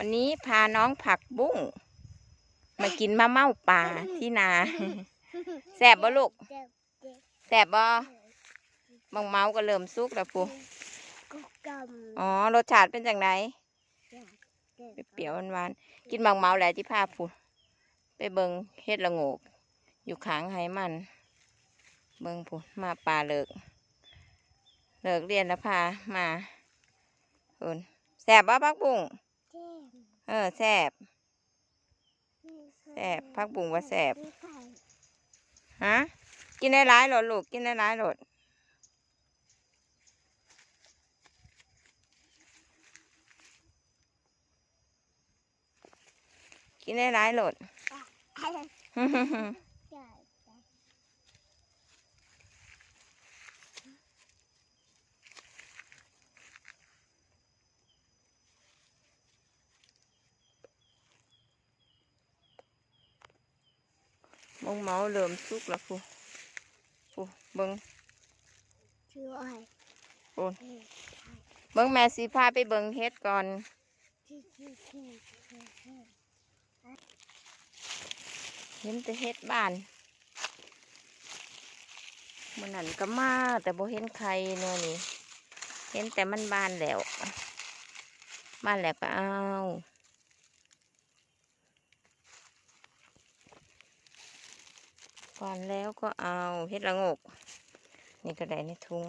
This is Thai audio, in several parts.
วันนี้พาน้องผักบุ้งมากินมะเม่าป่าที่นา แสบบ่ลูกเจ็บเจ็บแสบบ่บางเมาก็เริ่มสุกแล้วปูกุกกำอ๋อรสชาติเป็นจังไดเจ็บเปรี้ยวๆหวานๆกินบางเมาแหละที่พาพูไปเบิงเฮ็ดละโงก อยู่ขางไหมัน เบิงพูมาป่าเลิก เลิกเรียนแล้วพามาเพิ่นแสบบ่พักบุ้ง เจ็บเออแสบแซ่บผักบุ้งว่าแซ่บฮะกินได้หลายโหลดลูกกินได้หลายโหลดกินได้หลายโหลด งเมาเริ่มสุกแล้วฟูฟูเบิงช่วยโอ้เบิงแม่สีพาไปเบิงเฮ็ดก่อนเห็นแต่เฮ็ดบ้านมันนั่นก็มาแต่บ่เห็นใครเนาะนี่ เห็นแต่มันบานแล้วบ้านแล้วก็เอา ก่อนแล้วก็เอาเห็ดละงก นี่ก็ได้ในถุง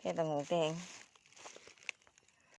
เห็ดละงกแดง